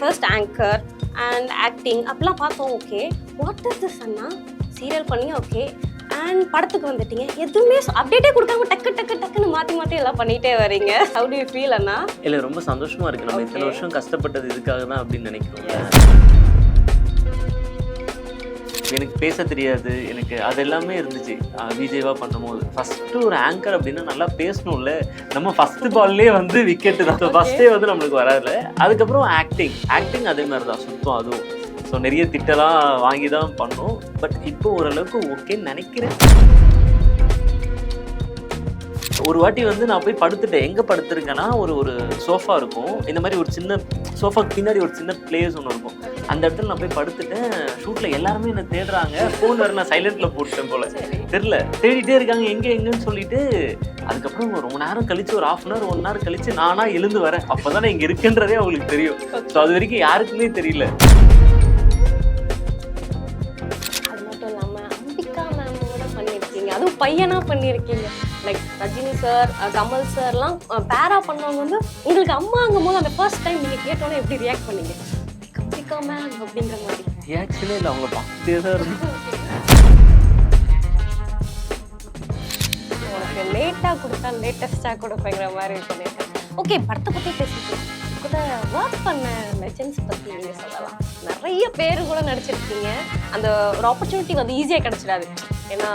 First anchor and acting அப்படிலாம் பார்த்தோம் okay what is this அண்ணா? சீரியல் பண்ணி ஓகே அண்ட் படத்துக்கு வந்துட்டீங்க. எதுவுமே அப்டேட்டே கொடுக்காம டக்கு டக்கு டக்குன்னு மாற்றி மாற்றி எல்லாம் பண்ணிகிட்டே வரீங்க. ஹவு டு யூ ஃபீல் அண்ணா? இல்ல ரொம்ப சந்தோஷமா இருக்கு. நம்ம இத்தனை. வருஷம் கஷ்டப்பட்டது இதுக்காக தான் அப்படின்னு நினைக்கிறோம். எனக்கு பேச தெரியாது எனக்கு அது எல்லாமே இருந்துச்சு ஆஹ் பண்ணும்போது. ஃபஸ்ட்டு ஒரு ஆங்கர் அப்படின்னா நல்லா பேசணும்ல. நம்ம ஃபஸ்ட்டு பால்லேயே வந்து விக்கெட்டு தான். ஃபஸ்ட்டே வந்து நம்மளுக்கு வராதுல. அதுக்கப்புறம் ஆக்டிங் ஆக்டிங் அதே மாதிரி தான் சுத்தம் அதுவும். ஸோ நிறைய திட்டலாம் வாங்கி தான் பண்ணோம். பட் இப்போ ஓரளவுக்கு ஓகேன்னு நினைக்கிறேன். ஒரு வாட்டி வந்து நான் போய் படுத்துட்டேன். எங்க படுத்துருக்கேன்னா ஒரு ஒரு சோஃபா இருக்கும். இந்த மாதிரி ஒரு சின்ன சோஃபாக்கு பின்னாடி ஒரு சின்ன பிளேஸ் ஒன்று இருக்கும். அந்த இடத்துல நான் போய் படுத்துட்டேன். ஷூட்ல எல்லாருமே என்ன தேடுறாங்க. ஃபோன் வேற நான் சைலண்ட்ல போட்டுட்டேன் போல. தெரியல. தேடிட்டே இருக்காங்க. எங்க எங்கன்னு சொல்லிட்டு அதுக்கப்புறம் ரொம்ப நேரம் கழிச்சு ஒரு half an hour one hour கழிச்சு நானா எழுந்து வரேன். அப்பதான் இங்க இருக்குன்றதே அவங்களுக்கு தெரியும். ஸோ அது வரைக்கும் யாருக்குமே தெரியல. அது மட்டும் இல்லாமல் அம்பிகா மேமோட பண்ணியிருக்கீங்க. அதுவும் பையனா பண்ணியிருக்கீங்க. லைக் ரஜினி சார் கமல் சார்லாம் பேரா பண்ணவங்க வந்து உங்களுக்கு அம்மாங்கும் போது அந்த ஃபர்ஸ்ட் டைம் நீங்கள் கேட்டோன்னே எப்படி ரியாக்ட் பண்ணீங்க? அம்பிகா மேம் அப்படிங்கிற மாதிரி. ஆக்சுவலி இல்லை அவங்க பார்த்துட்டே தான் உனக்கு லேட்டாக கொடுத்தா லேட்டஸ்ட்டாக கொடுப்பேங்கிற மாதிரி பண்ணியிருக்கேன் ஓகே படத்தை பற்றி பேசிக்கலாம் கூட ஒர்க் பண்ண லெஜெண்ட்ஸ் பற்றி நீங்கள் சொல்லலாம். நிறைய பேர் கூட நடிச்சிருக்கீங்க. அந்த ஒரு ஆப்பர்ச்சுனிட்டி வந்து ஈஸியாக கிடச்சிடாது. ஏன்னா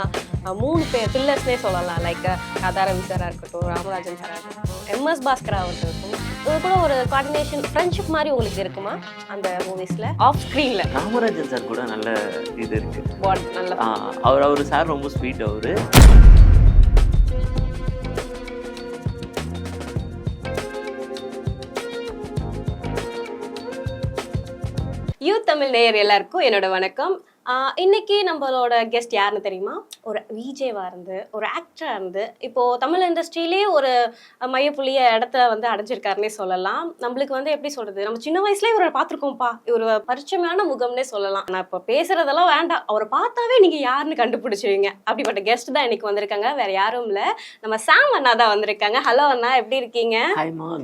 மூணு பேர் பில்லர்ஸ்னே சொல்லலாம். லைக் கதாரவி சாராக இருக்கட்டும் ராமராஜன் சாராக இருக்கட்டும் எம்எஸ் பாஸ்கராக இருக்கட்டும் இது கூட ஒரு கோஆர்டினேஷன் ஃப்ரெண்ட்ஷிப் மாதிரி உங்களுக்கு இருக்குமா? அந்த மூவிஸில் ஆஃப் ஸ்க்ரீனில் ராமராஜன் சார் கூட நல்ல இது இருக்கு. வாட் நல்ல அவர் அவர் சார் ரொம்ப ஸ்வீட் அவரு. யூ தமிழ் நேயர் எல்லாருக்கும் என்னோட வணக்கம். இன்னைக்கு நம்மளோட கெஸ்ட் யாருன்னு தெரியுமா? ஒரு விஜேவா இருந்து ஒரு ஆக்டரா இருந்து இப்போ தமிழ் இண்டஸ்ட்ரியிலேயே ஒரு மையப்புள்ளிய இடத்த வந்து அடைஞ்சிருக்காருன்னே சொல்லலாம். நம்மளுக்கு வந்து எப்படி சொல்றது? நம்ம சின்ன வயசுலயே இவரை பார்த்துருக்கோம்ப்பா. இவர் பரிச்சயமான முகம்னே சொல்லலாம். நான் இப்போ பேசுறதெல்லாம் வேண்டாம். அவரை பார்த்தாவே நீங்க யாருன்னு கண்டுபிடிச்சிருவீங்க. அப்படிப்பட்ட கெஸ்ட் தான் இன்னைக்கு வந்திருக்காங்க. வேற யாரும் இல்ல. நம்ம சாம் அண்ணா தான் வந்திருக்காங்க. ஹலோ அண்ணா எப்படி இருக்கீங்க?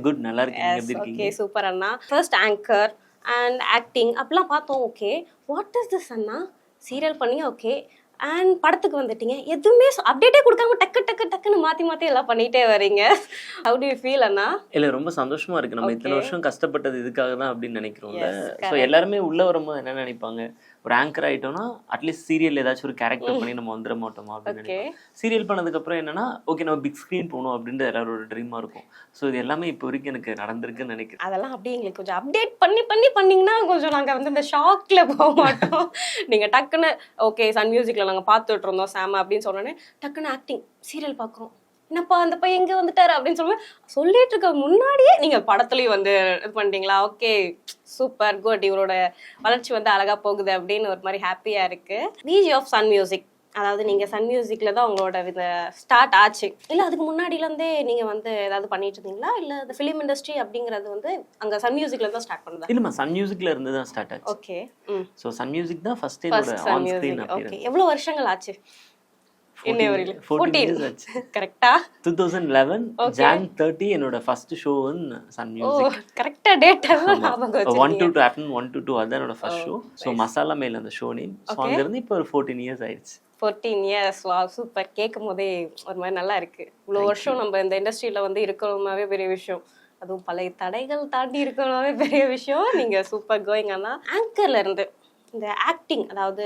குட் நல்லா இருக்கீங்க. ஓகே சூப்பர் அண்ணா. ஃபர்ஸ்ட் ஆங்கர் அண்ட் ஆக்டிங் அப்படிலாம் பார்த்தோம் ஓகே வாட் இஸ் திஸ் அண்ணா? சீரியல் பண்ணி ஓகே அண்ட் படத்துக்கு வந்துட்டீங்க. எதுவுமே அப்டேட்டே கொடுக்காம டக்கு டக்கு டக்குன்னு மாற்றி மாற்றி எல்லாம் பண்ணிகிட்டே வரீங்க. ஹவு டு ஃபீல் அண்ணா? இல்ல ரொம்ப சந்தோஷமா இருக்கு. நம்ம இத்தனை. வருஷம் கஷ்டப்பட்டது இதுக்காக தான் அப்படின்னு நினைக்கிறோம்ல. Yes, so. எல்லாருமே உள்ள வரும்போது என்ன நினைப்பாங்க? ஒரு ஆங்கர் ஆயிட்டோம்னா அட்லீஸ்ட் சீரியல் ஏதாச்சும் ஒரு கேரக்டர் பண்ணி நம்ம வந்துட மாட்டோமா அப்படின்னு சீரியல் பண்ணதுக்கு அப்புறம் என்னன்னா ஓகே நம்ம பிக் ஸ்க்ரீன் போகணும் அப்படின்ற எல்லாரோட ட்ரீமா இருக்கும். ஸோ இது எல்லாமே இப்போ வரைக்கும் எனக்கு நடந்திருக்குன்னு நினைக்கிறேன். அதெல்லாம் அப்படியே எங்களுக்கு கொஞ்சம் அப்டேட் பண்ணி பண்ணி பண்ணீங்கன்னா கொஞ்சம் நாங்கள் வந்து இந்த ஷாக்ல போக மாட்டோம். நீங்கள் டக்குன்னு ஓகே சன் மியூசிக்ல நாங்கள் பார்த்துட்டு இருந்தோம் சாம அப்படின்னு சொன்னோன்னே டக்குன்னு ஆக்டிங் சீரியல் பார்க்குறோம். என்னப்பா அந்த பையன் எங்க வந்துட்டாரு அப்படின்னு சொல்லுவேன் சொல்லிட்டு இருக்க முன்னாடியே நீங்க படத்துலயும் வந்து இது பண்ணிட்டீங்களா? Okay super good. இவரோட வளர்ச்சி வந்து அழகா போகுது அப்படின்னு ஒரு மாதிரி ஹாப்பியா இருக்கு. விஜி ஆஃப் சன் மியூசிக் அதாவது நீங்க சன் மியூசிக்ல தான் உங்களோட இந்த ஸ்டார்ட் ஆச்சு. இல்ல அதுக்கு முன்னாடில இருந்தே நீங்க வந்து ஏதாவது பண்ணிட்டு இருந்தீங்களா? இல்ல இந்த ஃபிலிம் இண்டஸ்ட்ரி அப்படிங்கிறது வந்து அங்க சன் மியூசிக்ல தான் ஸ்டார்ட் பண்ணுதா? இல்லம்மா சன் மியூசிக்ல இருந்து தான் ஸ்டார்ட் ஆச்சு. ஓகே ஸோ சன் மியூசிக் தான் ஃபர்ஸ்ட் என்னோட ஆன் ஸ்க்ரீன் ஓகே எவ்வளவு வருஷங்கள் ஆச்சு? Two thousand eleven. Jan thirty என்னோட ஃபர்ஸ்ட் ஷோ சன் மியூசிக் கரெக்டா date one to two afternoon one to two அதுதான் என்னோட ஃபர்ஸ்ட் ஷோ ஸோ மசாலா மேல் அந்த ஷோ நேம் ஸோ. அங்கேருந்து இப்போ ஒரு ஃபோர்டீன் இயர்ஸ் ஆயிடுச்சு. ஃபோர்டீன் இயர்ஸ் வா சூப்பர் கேட்கும் போதே ஒரு மாதிரி நல்லா இருக்கு. இவ்வளோ வருஷம் நம்ம இந்த இண்டஸ்ட்ரியில வந்து இருக்கணுமாவே பெரிய விஷயம். அதுவும் பழைய தடைகள் தாண்டி இருக்கணுமாவே பெரிய விஷயம். நீங்க சூப்பர் கோயிங் ஆனா ஆங்கர்ல இருந்து இந்த ஆக்டிங் அதாவது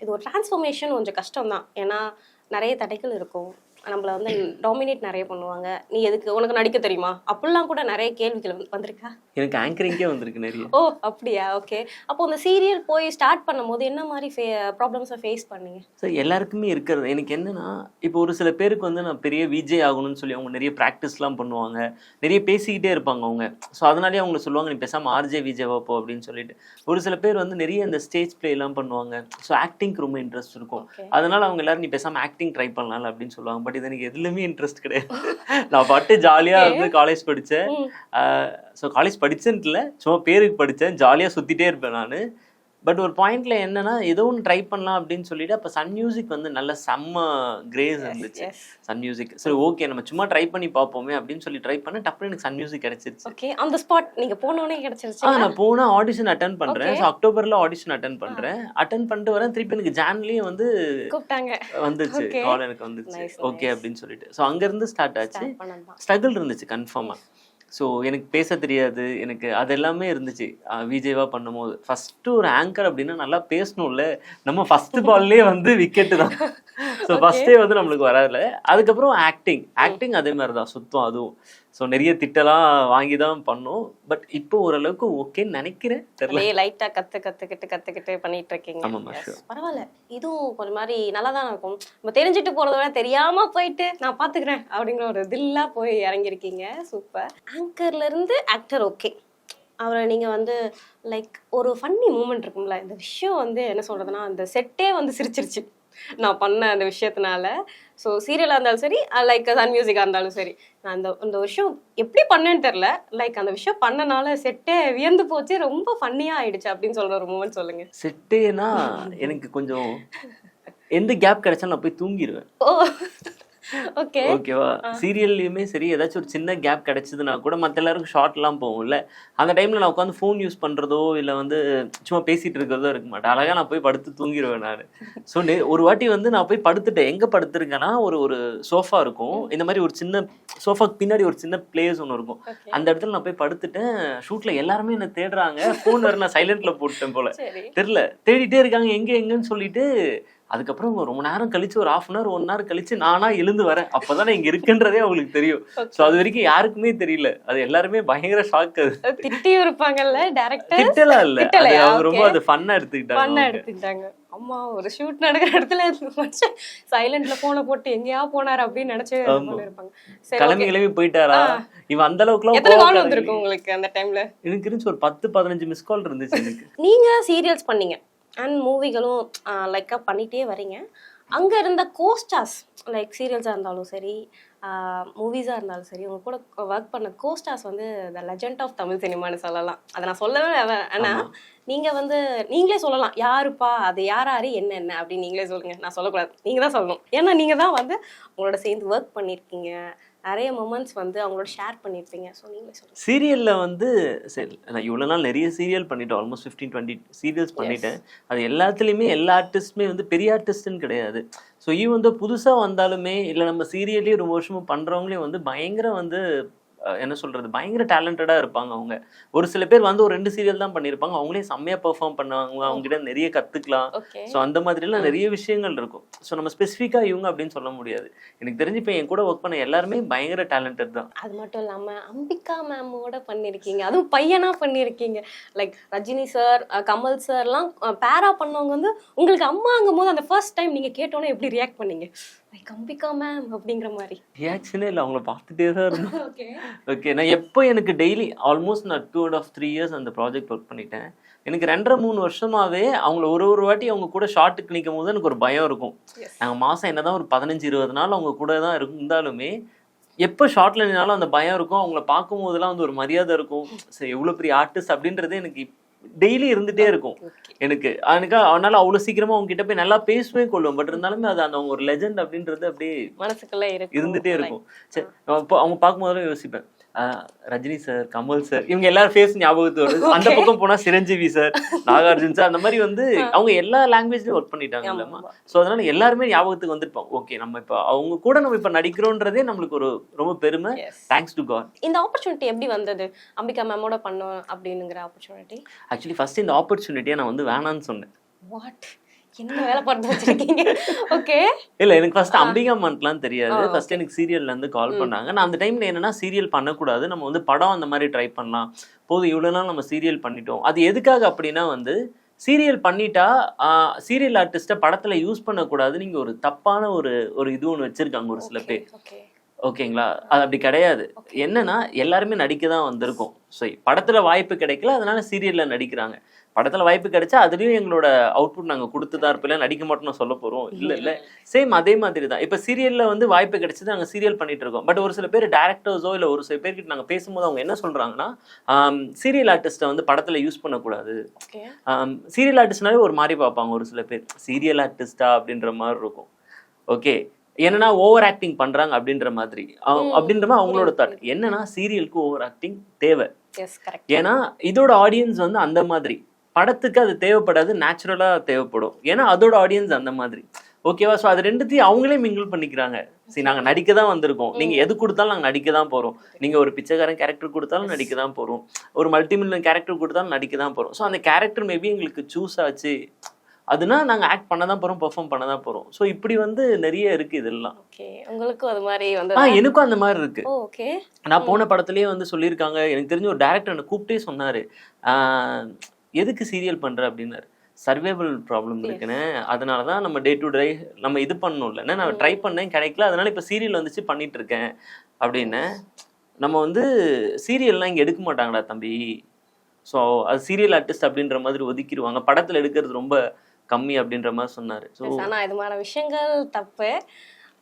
இது ஒரு டிரான்ஸ்ஃபர்மேஷன் கொஞ்சம் கஷ்டம் தான் ஏன்னா நிறைய தடைகள் இருக்கும். நம்மள வந்து டாமினேட் நிறைய பண்ணுவாங்க. நீ எதுக்கு? உனக்கு நடிக்க தெரியுமா? அப்படிலாம் கூட நிறைய கேள்விகள் வந்து- வந்திருக்கா? எனக்கு ஆங்கரிங்கே வந்திருக்கு நிறைய. ஓ அப்படியா? ஓகே அப்போ இந்த சீரியல் போய் ஸ்டார்ட் பண்ணும்போது என்ன மாதிரி ப்ராப்ளம்ஸை ஃபேஸ் பண்ணீங்க? ஸோ எல்லாருக்குமே இருக்கிறது. எனக்கு என்னன்னா இப்போ ஒரு சில பேருக்கு வந்து நான் பெரிய விஜய் ஆகணும்னு சொல்லி அவங்க நிறைய ப்ராக்டிஸ்லாம் பண்ணுவாங்க. நிறைய பேசிக்கிட்டே இருப்பாங்க அவங்க. ஸோ அதனாலேயே அவங்க சொல்லுவாங்க நீ பேசாமல் ஆர்ஜே விஜய் போ அப்படின்னு சொல்லிட்டு. ஒரு சில பேர் வந்து நிறைய இந்த ஸ்டேஜ் ப்ளே எல்லாம் பண்ணுவாங்க. ஸோ ஆக்டிங்க்கு ரொம்ப இன்ட்ரெஸ்ட் இருக்கும். அதனால அவங்க எல்லாரும் நீ பேசாமல் ஆக்டிங் ட்ரை பண்ணலாம் அப்படின்னு சொல்லுவாங்க. பட் இது எனக்கு எதுலையுமே இன்ட்ரெஸ்ட் கிடையாது. நான் பாட்டு ஜாலியாக வந்து காலேஜ் படித்தேன். ஸோ காலேஜ் படிச்சேன்ட்டு இல்லை சும்மா பேருக்கு படித்தேன் ஜாலியாக சுற்றிட்டே இருப்பேன் நான். பட் ஒரு பாயிண்ட்ல என்னன்னா ஏதோ ஒன்று ட்ரை பண்ணலாம் அப்படின்னு சொல்லிட்டு அப்போ சன் மியூசிக் வந்து நல்ல செம்ம கிரேஸ் இருந்துச்சு. சன் மியூசிக் சரி ஓகே நம்ம சும்மா ட்ரை பண்ணி பார்ப்போமே அப்படின்னு சொல்லி ட்ரை பண்ண டப்புனு எனக்கு சன் மியூசிக் கிடைச்சிருச்சு. ஓகே அந்த ஸ்பாட் நீங்க போனோடனே கிடைச்சிருச்சு. ஆ நான் போனா ஆடிஷன் அட்டன் பண்றேன். ஸோ அக்டோபர்ல ஆடிஷன் அட்டன் பண்றேன். அட்டன் பண்ணிட்டு வரேன். திருப்பி எனக்கு ஜான்லயும் வந்து கூப்பிட்டாங்க. வந்துச்சு. கால் எனக்கு வந்துச்சு. ஓகே. அப்படின்னு சொல்லிட்டு. ஸோ அங்க இருந்து ஸ்டார்ட் ஆச்சு ஸ்ட்ரகிள் இருந்துச்சு கன்ஃபார்மாக ஸோ எனக்கு பேச தெரியாது. எனக்கு அது எல்லாமே இருந்துச்சு. விஜய்வா பண்ணும்போது. ஃபர்ஸ்ட் ஒரு ஆங்கர் அப்படின்னா நல்லா பேசணும்ல. நம்ம ஃபஸ்ட்டு பால்லே வந்து விக்கெட்டு தான். ஸோ ஃபர்ஸ்டே வந்து நம்மளுக்கு வராதுல அதுக்கப்புறம் ஆக்டிங் ஆக்டிங் அதே மாதிரி தான் சுத்தம் அதுவும். ஸோ நிறைய திட்டலாம் வாங்கி தான் பண்ணோம். பட் இப்போ ஓரளவுக்கு ஓகேன்னு நினைக்கிறேன். தெரியல. அப்படியே லைட்டா கத்து கத்துக்கிட்டு கத்துக்கிட்டு பண்ணிட்டு இருக்கீங்க. பரவாயில்ல. இதுவும் கொஞ்சம் மாதிரி நல்லா தான் இருக்கும். நம்ம தெரிஞ்சுட்டு போறத விட தெரியாம போயிட்டு நான் பாத்துக்கிறேன் அப்படிங்கிற ஒரு தில்லா போய் இறங்கியிருக்கீங்க. சூப்பர் ஆங்கர்ல இருந்து ஆக்டர் ஓகே அவரை நீங்க வந்து லைக் ஒரு ஃபன்னி மூமெண்ட் இருக்கும்ல. இந்த விஷயம் வந்து என்ன சொல்றதுன்னா அந்த செட்டே வந்து சிரிச்சிருச்சு. நான் பண்ண அந்த விஷயத்தினால. ஸோ சீரியலாக இருந்தாலும் சரி லைக் சன் மியூசிக்காக இருந்தாலும் சரி நான் அந்த அந்த விஷயம் எப்படி பண்ணேன்னு தெரில லைக் அந்த விஷயம் பண்ணனால செட்டே வியந்து போச்சு. ரொம்ப ஃபன்னியாக ஆயிடுச்சு அப்படின்னு சொல்ற ஒரு மூமெண்ட் சொல்லுங்க. செட்டேனா? எனக்கு கொஞ்சம் எந்த கேப் கிடைச்சா நான் போய் தூங்கிடுவேன் ஓ. ஓகேவா? சீரியல்லையுமே சரி ஏதாச்சும் ஒரு சின்ன கேப் கிடைச்சதுன்னா கூட மற்ற எல்லாருக்கும் ஷார்ட்லாம் போகும்ல. அந்த டைம்ல நான் உட்காந்து ஃபோன் யூஸ் பண்றதோ இல்லை வந்து சும்மா பேசிட்டு இருக்கிறதோ இருக்க மாட்டேன். அழகா நான் போய் படுத்து தூங்கிடுவேன் நான். ஸோ ஒரு வாட்டி வந்து நான் போய் படுத்துட்டேன். எங்க படுத்திருக்கேன்னா ஒரு ஒரு சோஃபா இருக்கும். இந்த மாதிரி ஒரு சின்ன சோஃபாக்கு பின்னாடி ஒரு சின்ன பிளேஸ் ஒன்று இருக்கும். ஓகே. அந்த இடத்துல நான் போய் படுத்துட்டேன். ஷூட்ல எல்லாருமே என்ன தேடுறாங்க. ஃபோன் வேற நான் சைலண்ட்ல போட்டேன் போல. தெரியல. தேடிட்டே இருக்காங்க. எங்க எங்கன்னு சொல்லிட்டு அதுக்கப்புறம் ரொம்ப நேரம் கழிச்சு ஒரு half an hour one hour கழிச்சு நானா எழுந்து வரேன். அப்பதான் இங்க இருக்குன்றதே அவங்களுக்கு தெரியும். சோ அது வரைக்கும் யாருக்குமே தெரியல. அது எல்லாருமே பயங்கர ஷாக் அது. திட்டியும் இருப்பாங்கல்ல டேரக்டர் திட்டலாம் இல்ல. அது ரொம்ப. அது ஃபன்னா எடுத்துக்கிட்டாங்க அவங்க. எடுத்துக்கிட்டாங்க. அம்மா ஒரு ஷூட் நடக்கிற இடத்துல சைலண்ட்ல போனை போட்டு எங்கேயா போனாரு அப்படின்னு நினைச்சு. இருப்பாங்க. கிளம்பி. கிளம்பி போயிட்டாரா? இவன் அந்த அளவுக்கு எத்தனை கால் வந்திருக்கு உங்களுக்கு அந்த டைம்ல எனக்கு இருந்துச்சு ஒரு பத்து பதினஞ்சு மிஸ் கால் இருந்துச்சு எனக்கு. நீங்க சீரியல்ஸ் பண்ணீங்க. அண்ட் மூவிகளும் லைக்கா பண்ணிட்டே வரீங்க அங்க இருந்த கோஸ்டாஸ் லைக் சீரியல்ஸா இருந்தாலும் சரி மூவிஸா இருந்தாலும் சரி உங்க கூட ஒர்க் பண்ண கோஸ்டாஸ் வந்து த லெஜண்ட் ஆஃப் தமிழ் சினிமான்னு சொல்லலாம். அதை நான் சொல்லவே வே- ஆனா ஆமா. நீங்க வந்து நீங்களே சொல்லலாம் யாருப்பா? அது யாராரு என்ன என்ன? அப்படின்னு நீங்களே சொல்லுங்க. நான் சொல்லக்கூடாது. நீங்க தான் சொல்லணும். ஏன்னா நீங்க தான் வந்து உங்களோட சேர்ந்து ஒர்க் பண்ணிருக்கீங்க. நிறைய மொமெண்ட்ஸ் வந்து அவங்களோட ஷேர் பண்ணிருப்பீங்க. ஸோ நீங்களே சொல்லுங்க. சீரியல்ல வந்து சரி நான் இவ்வளவு நாள் நிறைய சீரியல் பண்ணிட்டேன். ஆல்மோஸ்ட் ஃபிஃப்டீன் டுவெண்ட்டி சீரியல்ஸ் பண்ணிட்டேன். அது எல்லாத்துலேயுமே எல்லா ஆர்டிஸ்ட்டுமே வந்து பெரிய ஆர்டிஸ்ட்னு கிடையாது. ஸோ ஈ வந்து புதுசாக வந்தாலுமே இல்லை நம்ம சீரியல்லே ரொம்ப வருஷமும் பண்ணுறவங்களே வந்து பயங்கர வந்து என்ன சொல்றது பயங்கர டேலண்டடாக இருப்பாங்க அவங்க. ஒரு சில பேர் வந்து ஒரு ரெண்டு சீரியல் தான் பண்ணியிருப்பாங்க அவங்களே செம்மையாக பெர்ஃபார்ம் பண்ணுவாங்க. அவங்க கிட்ட நிறைய கற்றுக்கலாம் ஸோ அந்த மாதிரிலாம் நிறைய விஷயங்கள் இருக்கும். ஸோ நம்ம ஸ்பெசிஃபிக்காக இவங்க அப்படின்னு சொல்ல முடியாது. எனக்கு தெரிஞ்சு இப்போ என் கூட ஒர்க் பண்ண எல்லாருமே பயங்கர டேலண்டட் தான். அது மட்டும் இல்லாம அம்பிகா மேமோட பண்ணிருக்கீங்க. அதுவும் பையனா பண்ணிருக்கீங்க. லைக் ரஜினி சார் கமல் சார்லாம் பேரா பண்ணவங்க வந்து உங்களுக்கு அம்மாங்கும் போது அந்த ஃபர்ஸ்ட் டைம் நீங்க கேட்டோன்னே எப்படி ரியாக்ட் பண்ணீங்க? லைக் அம்பிகா மேம் அப்படிங்கிற மாதிரி. ரியாக்ஷனே இல்லை அவங்கள பார்த்துட்டே தான் இருந்தோம். ஓகே ஓகே நான் எப்போ எனக்கு டெய்லி ஆல்மோஸ்ட் நான் two and half three years அந்த ப்ராஜெக்ட் ஒர்க் பண்ணிட்டேன். எனக்கு ரெண்டரை மூணு வருஷமாவே அவங்கள ஒரு ஒரு வாட்டி அவங்க கூட ஷார்ட்டுக்கு நிற்கும் போது எனக்கு ஒரு பயம் இருக்கும். நாங்கள் மாதம் என்னதான் ஒரு பதினஞ்சு இருபது நாள் அவங்க கூட தான் இருந்தாலுமே எப்போ ஷார்ட்ல நின்னாலும் அந்த பயம் இருக்கும். அவங்கள பார்க்கும் போதெல்லாம் வந்து ஒரு மரியாதை இருக்கும். சரி எவ்வளோ பெரிய ஆர்டிஸ்ட் அப்படின்றது எனக்கு டெய்லி இருந்துட்டே இருக்கும். எனக்கு எனக்கு அதனால அவ்வளோ சீக்கிரமா அவங்க கிட்ட போய் நல்லா பேசவே கொள்ளும் பட் இருந்தாலுமே அது அந்த அவங்க ஒரு லெஜெண்ட் அப்படின்றது அப்படியே மனசுக்குள்ள இருந்துட்டே இருக்கும். சரி அவங்க பார்க்கும்போதெல்லாம் யோசிப்பேன். ரஜினி சார் கமல் சார் இவங்க எல்லாரும் ஃபேஸ் ஞாபகத்து வருது. அந்த. பக்கம் போனா சிரஞ்சீவி சார் நாகார்ஜுன் சார் அந்த மாதிரி வந்து அவங்க எல்லா லாங்குவேஜ்லயும் ஒர்க் பண்ணிட்டாங்க இல்லம்மா ஸோ அதனால எல்லாருமே ஞாபகத்துக்கு வந்துருப்போம் ஓகே நம்ம இப்போ அவங்க கூட நம்ம இப்போ நடிக்கிறோன்றதே நம்மளுக்கு ஒரு ரொம்ப பெருமை. தேங்க்ஸ் டு காட் இந்த ஆப்பர்ச்சுனிட்டி எப்படி வந்தது? அம்பிகா மேமோட பண்ணோம் அப்படிங்கிற ஆப்பர்ச்சுனிட்டி ஆக்சுவலி ஃபர்ஸ்ட் இந்த ஆப்பர்ச்சுனிட்டியை நான் வந்து வேணான்னு சொன்னேன். வாட் என்ன வேலை பார்த்து வச்சிருக்கீங்க? ஓகே இல்ல எனக்கு ஃபர்ஸ்ட் அம்பிகா மந்த்லாம் தெரியாது. ஃபர்ஸ்ட் எனக்கு சீரியல்ல இருந்து கால் பண்ணாங்க. நான் அந்த டைம்ல என்னன்னா சீரியல் பண்ணக்கூடாது. நம்ம வந்து படம் அந்த மாதிரி ட்ரை பண்ணலாம். போதும் இவ்வளவு நாள் நம்ம சீரியல் பண்ணிட்டோம். அது எதுக்காக அப்படின்னா வந்து சீரியல் பண்ணிட்டா சீரியல் ஆர்டிஸ்ட்டை படத்துல யூஸ் பண்ணக்கூடாது நீங்க ஒரு தப்பான ஒரு ஒரு இது ஒன்று வச்சிருக்காங்க ஒரு சில பேர். ஓகே ஓகேங்களா? அது அப்படி கிடையாது. என்னன்னா எல்லாருமே நடிக்க தான் வந்திருக்கோம். ஸோ படத்துல வாய்ப்பு கிடைக்கல. அதனால சீரியல்ல நடிக்கிறாங்க. படத்துல வாய்ப்பு கிடைச்சா அதுலயும் எங்களோட அவுட்புட் நாங்க கொடுத்து தான் இருப்போம். இல்ல நடிக்க மாட்டோம்னு சொல்ல போறோம். இல்ல இல்ல. சேம் அதே மாதிரி தான். இப்ப சீரியல்ல வந்து வாய்ப்பு கிடைச்சது நாங்க சீரியல் பண்ணிட்டு இருக்கோம். பட் ஒரு சில பேர் டேரக்டர்ஸோ இல்ல ஒரு சில பேர்கிட்ட நாங்க பேசும்போது அவங்க என்ன சொல்றாங்கன்னா சீரியல் ஆர்டிஸ்ட்டை வந்து படத்துல யூஸ் பண்ணக்கூடாது. சீரியல் ஆர்டிஸ்ட்னாலே ஒரு மாதிரி பார்ப்பாங்க ஒரு சில பேர். சீரியல் ஆர்டிஸ்டா அப்படின்ற மாதிரி இருக்கும். ஓகே என்னன்னா ஓவர் ஆக்டிங் பண்றாங்க அப்படின்ற மாதிரி. அப்படின்ற மாதிரி அவங்களோட தாட் என்னன்னா சீரியலுக்கு ஓவர் ஆக்டிங் தேவை. ஏன்னா இதோட ஆடியன்ஸ் வந்து அந்த மாதிரி. படத்துக்கு அது தேவைப்படாது நேச்சுரலா தேவைப்படும். ஏன்னா அதோட ஆடியன்ஸ் அந்த மாதிரி. ஓகேவா ஸோ அது ரெண்டுத்தையும் அவங்களே மிங்கிள் பண்ணிக்கிறாங்க. சரி நாங்க நடிக்க தான் வந்திருக்கோம். நீங்க எது கொடுத்தாலும் நாங்க நடிக்க தான் போறோம். நீங்க ஒரு பிச்சைக்காரன் கேரக்டர் கொடுத்தாலும் நடிக்க தான் போறோம். ஒரு மல்டி மில்லியன் கேரக்டர் கொடுத்தாலும் நடிக்க தான் போறோம். ஸோ அந்த கேரக்டர் மேபி எங்களுக்கு சூஸ் ஆச்சு. அதுனா நாங்க ஆக்ட் பண்ண தான் போறோம் பெர்ஃபார்ம் பண்ண தான் போறோம். ஸோ இப்படி வந்து நிறைய இருக்கு இதெல்லாம். ஓகே உங்களுக்கும் அது மாதிரி ஆ வந்து எனக்கும் அந்த மாதிரி இருக்கு. ஓகே நான் போன படத்துலயே வந்து சொல்லியிருக்காங்க. எனக்கு தெரிஞ்ச ஒரு டேரக்டர் என்னை கூப்பிட்டே சொன்னாரு. ஆஹ் எதுக்கு சீரியல் பண்ற அப்படின்னாரு. சர்வைவல் ப்ராப்ளம் இருக்குன்னு. அதனால தான் நம்ம டே டு டே நம்ம இது பண்ணணும்ல. என்ன நான் ட்ரை பண்ணேன் கிடைக்கல அதனால இப்போ சீரியல் வந்துச்சு பண்ணிட்டு இருக்கேன் அப்படின்னு நம்ம வந்து சீரியல்லாம் இங்கே எடுக்க மாட்டாங்கடா தம்பி? ஸோ அது சீரியல் ஆர்டிஸ்ட் அப்படின்ற மாதிரி ஒதுக்கிடுவாங்க படத்தில் எடுக்கிறது ரொம்ப கம்மி அப்படின்ற மாதிரி சொன்னாரு. ஸோ ஆனா இது மாதிரி விஷயங்கள் தப்பு.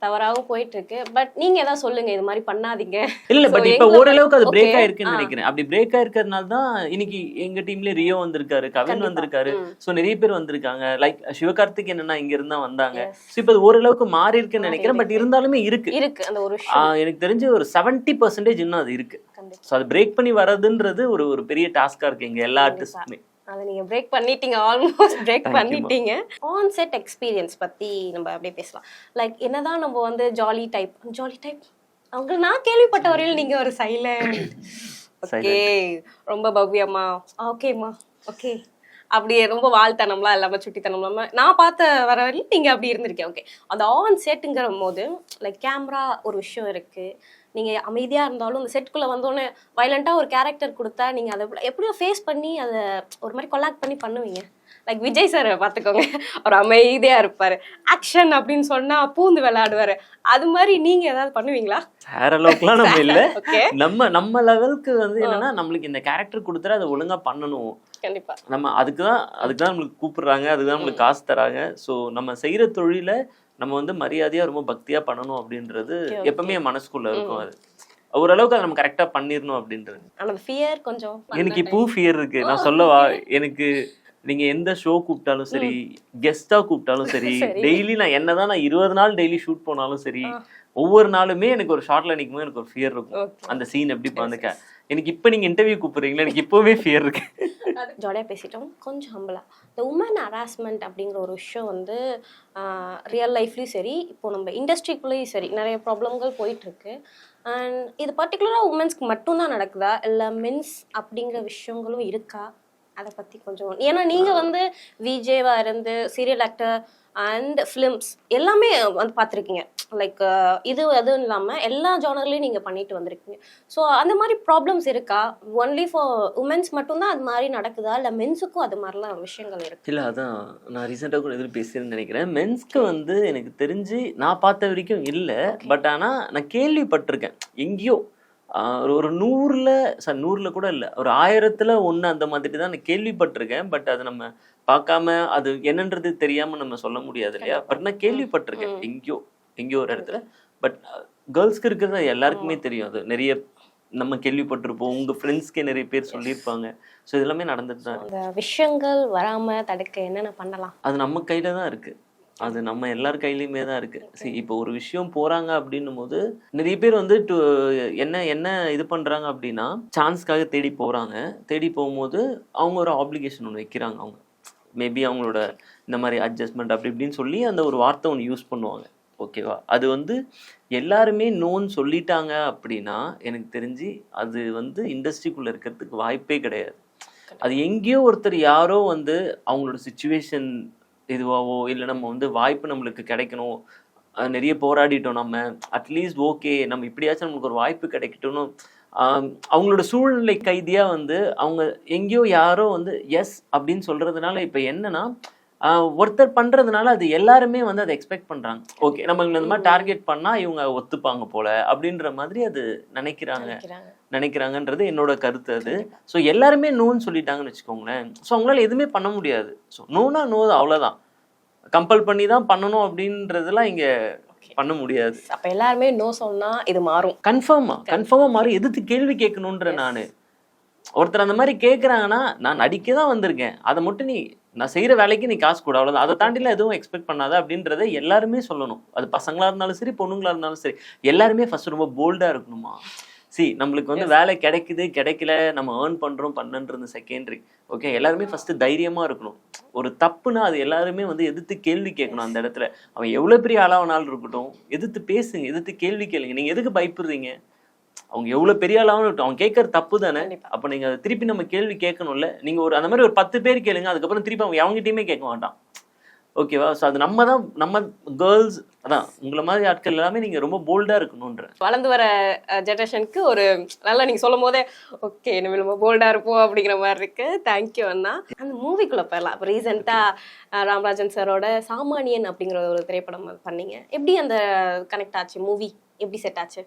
தவறாகவும் போயிட்டு இருக்கு பட் நீங்க ஏதாவது சொல்லுங்க இது மாதிரி பண்ணாதீங்க இல்ல பட் இப்ப ஓரளவுக்கு அது பிரேக். ஆயிருக்குன்னு. நினைக்கிறேன் அப்படி பிரேக் ஆயிருக்கிறதுனால தான் இன்னைக்கு எங்க டீம்ல ரியோ வந்திருக்காரு கவின். வந்திருக்காரு. சோ நிறைய பேர் வந்திருக்காங்க லைக் சிவகார்த்திக் என்னன்னா இங்க இருந்தா வந்தாங்க. சோ இப்ப அது ஓரளவுக்கு மாறி இருக்குன்னு நினைக்கிறேன் பட். இருந்தாலுமே இருக்கு இருக்கு அந்த ஒரு எனக்கு தெரிஞ்சு ஒரு செவன்டி பர்சன்டேஜ் இன்னும் அது இருக்கு சோ அது பிரேக் பண்ணி வர்றதுன்றது ஒரு ஒரு பெரிய டாஸ்கா இருக்கு எங்க எல்லா. ஆர்டிஸ்டுமே அதை நீங்க பிரேக் பண்ணிட்டீங்க ஆல்மோஸ்ட் பிரேக் பண்ணிட்டீங்க. ஆன் செட் எக்ஸ்பீரியன்ஸ் பத்தி நம்ம அப்படியே பேசலாம். லைக் என்னதான் நம்ம வந்து ஜாலி டைப் ஜாலி டைப் அவங்க நான் கேள்விப்பட்ட வரையில் நீங்க ஒரு சைலண்ட் ஓகே ரொம்ப பவ்யமா ஓகேம்மா ஓகே அப்படியே ரொம்ப வாழ்த்தனம்லாம் இல்லாம சுட்டித்தனம் நான் பார்த்த வர வரையும் நீங்க அப்படி இருந்திருக்கேன் ஓகே அந்த ஆன் செட்டுங்கிற போது லைக் கேமரா ஒரு விஷயம் இருக்கு. நீங்க அமைதியா இருந்தாலும் அந்த செட்டுக்குள்ள வந்தோடனே வயலண்டா ஒரு கேரக்டர் கொடுத்தா நீங்க அதை எப்படியோ ஃபேஸ் பண்ணி அதை ஒரு மாதிரி கொலாக்ட் பண்ணி பண்ணுவீங்க. லைக் விஜய் சார் பார்த்துக்கோங்க. அவர் அமைதியா இருப்பாரு. ஆக்ஷன் அப்படின்னு சொன்னா பூந்து விளையாடுவாரு. அது மாதிரி நீங்க ஏதாவது பண்ணுவீங்களா? வேற அளவுக்குலாம் நம்ம இல்ல. நம்ம நம்ம லெவலுக்கு வந்து என்னன்னா நம்மளுக்கு இந்த கேரக்டர் கொடுத்துட்டு அதை ஒழுங்கா பண்ணணும். கண்டிப்பா. நம்ம அதுக்கு தான் அதுக்கு தான் நம்மளுக்கு கூப்பிடுறாங்க அதுக்கு தான் நம்மளுக்கு காசு தராங்க. ஸோ நம்ம செய்யற தொழில நம்ம வந்து மரியாதையா ரொம்ப பக்தியா பண்ணணும் அப்படின்றது. எப்பவுமே மனசுக்குள்ள இருக்கும் அது. ஓரளவுக்கு அதை நம்ம கரெக்டா பண்ணிடணும் அப்படின்றது. எனக்கு இப்போ ஃபியர் இருக்கு. நான் சொல்லவா எனக்கு நீங்க எந்த ஷோ கூப்பிட்டாலும் சரி கெஸ்டா கூப்பிட்டாலும் சரி. டெய்லி நான் என்னதான் நான் இருபது நாள் டெய்லி ஷூட் போனாலும் சரி ஒவ்வொரு நாளுமே எனக்கு ஒரு ஷார்ட்ல நிற்கும் எனக்கு ஒரு ஃபியர் இருக்கும். அந்த சீன் எப்படி வந்துக்க எனக்கு இப்போ நீங்க இன்டர்வியூ கூப்பிடுறீங்களா? எனக்கு இப்போவே ஃபியர் இருக்கு. ஜாலியாக பேசிட்டோம். கொஞ்சம் ஹம்பிளா இந்த உமன் ஹராஸ்மெண்ட் அப்படிங்கிற ஒரு விஷயம் வந்து ரியல் லைஃப்லேயும் சரி இப்போ நம்ம இண்டஸ்ட்ரிக்குள்ளேயும் சரி நிறைய ப்ராப்ளம்கள் போயிட்டுருக்கு. அண்ட் இது பர்டிகுலராக உமன்ஸ்க்கு மட்டும்தான் நடக்குதா? இல்லை மென்ஸ் அப்படிங்கிற விஷயங்களும் இருக்கா? அதை பற்றி கொஞ்சம் ஏன்னா நீங்கள் வந்து விஜேவா இருந்து சீரியல் ஆக்டர் அண்ட் ஃபிலிம்ஸ் எல்லாமே வந்து பார்த்துருக்கீங்க லைக் இது அதுவும் இல்லாமல் எல்லா ஜானர்லையும் நீங்கள் பண்ணிட்டு வந்திருக்கீங்க. ஸோ அந்த மாதிரி ப்ராப்ளம்ஸ் இருக்கா? ஒன்லி ஃபார் உமன்ஸ் மட்டும்தான் அது மாதிரி நடக்குதா? இல்லை மென்ஸுக்கும் அது மாதிரிலாம் விஷயங்கள் இருக்கு? இல்ல அதான் நான் ரீசெண்டாக கூட எதில் பேசுறேன்னு நினைக்கிறேன். மென்ஸ்க்கு வந்து எனக்கு தெரிஞ்சு நான் பார்த்த வரைக்கும் இல்லை. பட் ஆனா நான் கேள்விப்பட்டிருக்கேன். எங்கேயோ ஒரு ஒரு நூறுல சார் நூறுல கூட இல்லை. ஒரு ஆயிரத்துல ஒண்ணு அந்த மாதிரி தான் நான் கேள்விப்பட்டிருக்கேன். பட் அது நம்ம பார்க்காம அது என்னன்றது தெரியாம நம்ம சொல்ல முடியாது இல்லையா? பட் நான் கேள்விப்பட்டிருக்கேன். எங்கேயோ எங்கேயோ ஒரு இடத்துல. பட் கேர்ள்ஸ்க்கு இருக்கிறது எல்லாருக்குமே தெரியும். அது நிறைய நம்ம கேள்விப்பட்டிருப்போம். உங்க ஃப்ரெண்ட்ஸ்க்கே நிறைய பேர் சொல்லியிருப்பாங்க. ஸோ இது எல்லாமே நடந்துட்டு தான் விஷயங்கள் வராம தடுக்க என்னென்ன பண்ணலாம்? அது நம்ம கையில தான் இருக்கு. அது நம்ம எல்லார் கையிலயுமே தான் இருக்கு. சரி இப்போ ஒரு விஷயம் போறாங்க அப்படின்னும் போது நிறைய பேர் வந்து to- என்ன என்ன இது பண்றாங்க அப்படின்னா சான்ஸ்க்காக தேடி போறாங்க. தேடி போகும்போது அவங்க ஒரு ஆப்ளிகேஷன் ஒன்று வைக்கிறாங்க அவங்க. மேபி அவங்களோட இந்த மாதிரி அட்ஜஸ்ட்மெண்ட் அப்படி இப்படின்னு சொல்லி அந்த ஒரு வார்த்தை ஒன்று யூஸ் பண்ணுவாங்க. ஓகேவா அது வந்து எல்லாருமே நோன்னு சொல்லிட்டாங்க அப்படின்னா எனக்கு தெரிஞ்சு அது வந்து இண்டஸ்ட்ரிக்குள்ள இருக்கிறதுக்கு வாய்ப்பே கிடையாது. அது எங்கேயோ ஒருத்தர் யாரோ வந்து அவங்களோட சுச்சுவேஷன் இதுவாவோ இல்லை நம்ம வந்து வாய்ப்பு நம்மளுக்கு கிடைக்கணும். நிறைய போராடிட்டோம் நம்ம. அட்லீஸ்ட் ஓகே நம்ம இப்படியாச்சும் நம்மளுக்கு ஒரு வாய்ப்பு கிடைக்கட்டும்னு அவங்களோட சூழ்நிலை கைதியா வந்து அவங்க எங்கேயோ யாரோ வந்து எஸ் அப்படின்னு சொல்றதுனால இப்போ என்னன்னா ஒருத்தர் பண்றதுனால அது எல்லாருமே வந்து அதை எக்ஸ்பெக்ட் பண்றாங்க. ஓகே நம்ம இந்த மாதிரி டார்கெட் பண்ணா இவங்க ஒத்துப்பாங்க போல அப்படின்ற மாதிரி அது நினைக்கிறாங்க. நினைக்கிறாங்க. நினைக்கிறாங்கன்றது என்னோட கருத்து அது. ஸோ எல்லாருமே நோன்னு சொல்லிட்டாங்கன்னு வச்சுக்கோங்களேன். ஸோ அவங்களால எதுவுமே பண்ண முடியாது. ஸோ நோனா நோ அவ்வளோதான் கம்பல் பண்ணி தான் பண்ணணும் அப்படின்றதெல்லாம் இங்க. பண்ண முடியாது. அப்ப எல்லாருமே நோ சொன்னா இது மாறும். கன்ஃபார்மா கன்ஃபார்மா மாறி எதிர்த்து கேள்வி கேட்கணுன்ற நானு. ஒருத்தர் அந்த மாதிரி கேட்குறாங்கன்னா நான் நடிக்க தான் வந்திருக்கேன். அதை மட்டும் நீ நான் செய்யற வேலைக்கு நீ காசு கூட அவ்வளவுதான். அதை தாண்டிலாம் எதுவும் எக்ஸ்பெக்ட் பண்ணாத அப்படின்றத எல்லாருமே சொல்லணும். அது பசங்களா இருந்தாலும் சரி பொண்ணுங்களா இருந்தாலும் சரி எல்லாருமே ஃபர்ஸ்ட் ரொம்ப போல்டா இருக்கணுமா? சி நம்மளுக்கு வந்து வேலை கிடைக்குது கிடைக்கல நம்ம ஏர்ன் பண்றோம் பண்ணன்றது செகண்டரி ஓகே எல்லாருமே ஃபர்ஸ்ட் தைரியமா இருக்கணும். ஒரு தப்புனா அது எல்லாருமே வந்து எதிர்த்து கேள்வி கேட்கணும் அந்த இடத்துல. அவன் எவ்வளவு பெரிய ஆளாவனாலும் இருக்கட்டும் எதிர்த்து பேசுங்க எதிர்த்து கேள்வி கேளுங்க. நீங்க எதுக்கு பயப்படுறீங்க? அவங்க எவ்வளவு பெரிய இருக்கட்டும் அவங்க கேட்கறது தப்பு தானே. அப்ப நீங்க அதை திருப்பி நம்ம கேள்வி கேட்கணும்ல? நீங்க ஒரு அந்த மாதிரி ஒரு பத்து பேர் கேளுங்க அதுக்கப்புறம் திருப்பி அவங்க அவங்ககிட்டயுமே கேட்க மாட்டான். ஓகேவா? ஸோ அது நம்ம தான் நம்ம கேர்ள்ஸ் அதான் உங்களை மாதிரி ஆட்கள் எல்லாமே நீங்க ரொம்ப போல்டா இருக்கணும்ன்ற வளர்ந்து வர ஜெனரேஷனுக்கு ஒரு நல்லா நீங்க சொல்லும் போதே ஓகே நம்ம நம்ம போல்டா இருப்போம் அப்படிங்கிற மாதிரி இருக்கு. தேங்க்யூ அண்ணா. அந்த மூவிக்குள்ள போயிடலாம். இப்போ ரீசெண்டா ராமராஜன் சாரோட சாமானியன் அப்படிங்கிற ஒரு திரைப்படம் பண்ணீங்க. எப்படி அந்த கனெக்ட் ஆச்சு? மூவி எப்படி செட் ஆச்சு?